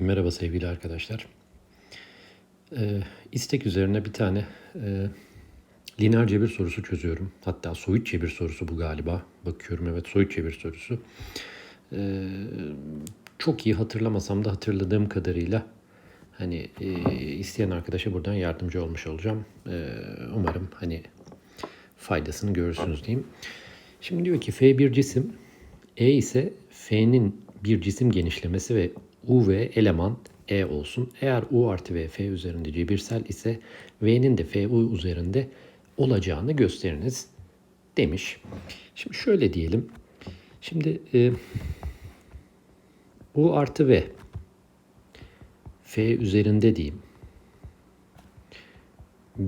Merhaba sevgili arkadaşlar. Ee, istek üzerine bir tane e, lineer cebir sorusu çözüyorum. Hatta soyut cebir sorusu bu galiba. Bakıyorum evet soyut cebir sorusu. Ee, çok iyi hatırlamasam da hatırladığım kadarıyla hani e, isteyen arkadaşa buradan yardımcı olmuş olacağım. Ee, umarım hani faydasını görürsünüz diyeyim. Şimdi diyor ki F bir cisim, E ise F'nin bir cisim genişlemesi ve U ve eleman E olsun. Eğer U artı V F üzerinde cebirsel ise V'nin de F U üzerinde olacağını gösteriniz demiş. Şimdi şöyle diyelim. Şimdi e, U artı V F üzerinde diyeyim.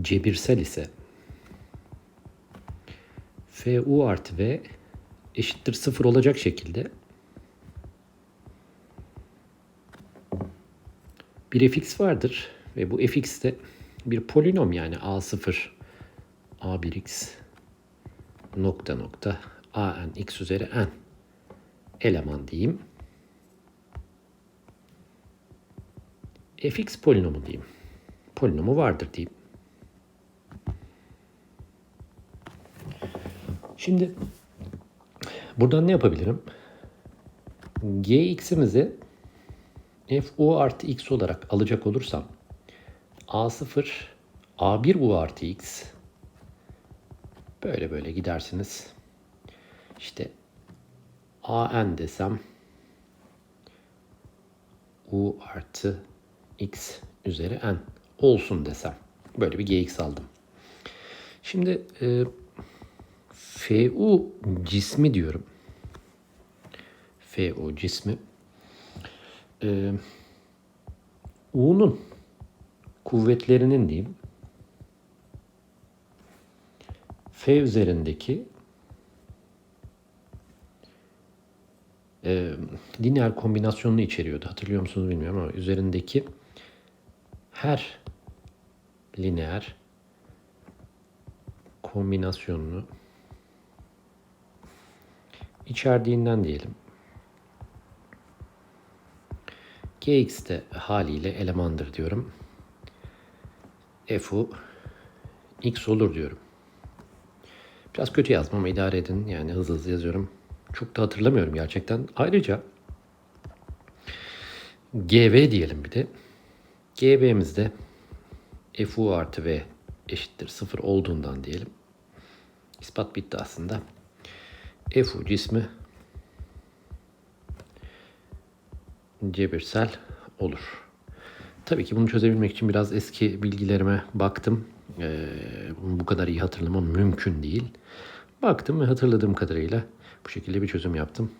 Cebirsel ise FU artı V eşittir sıfır olacak şekilde bir fx vardır ve bu fx de bir polinom yani a0 a1x nokta nokta an x üzeri n eleman diyeyim. fx polinomu diyeyim. Polinomu vardır diyeyim. Şimdi buradan ne yapabilirim? gx'imizi fu artı x olarak alacak olursam a0 a1 u artı x böyle böyle gidersiniz. İşte an desem u artı x üzeri n olsun desem. Böyle bir gx aldım. Şimdi e, fu cismi diyorum. fu cismi e, U'nun kuvvetlerinin diyeyim F üzerindeki e, lineer kombinasyonunu içeriyordu. Hatırlıyor musunuz bilmiyorum ama üzerindeki her lineer kombinasyonunu içerdiğinden diyelim. Gx de haliyle elemandır diyorum. F'u x olur diyorum. Biraz kötü yazmam ama idare edin. Yani hızlı hızlı yazıyorum. Çok da hatırlamıyorum gerçekten. Ayrıca GV diyelim bir de. GV'mizde FU artı V eşittir sıfır olduğundan diyelim. İspat bitti aslında. FU cismi cebirsel olur. Tabii ki bunu çözebilmek için biraz eski bilgilerime baktım. Ee, bu kadar iyi hatırlamam mümkün değil. Baktım ve hatırladığım kadarıyla bu şekilde bir çözüm yaptım.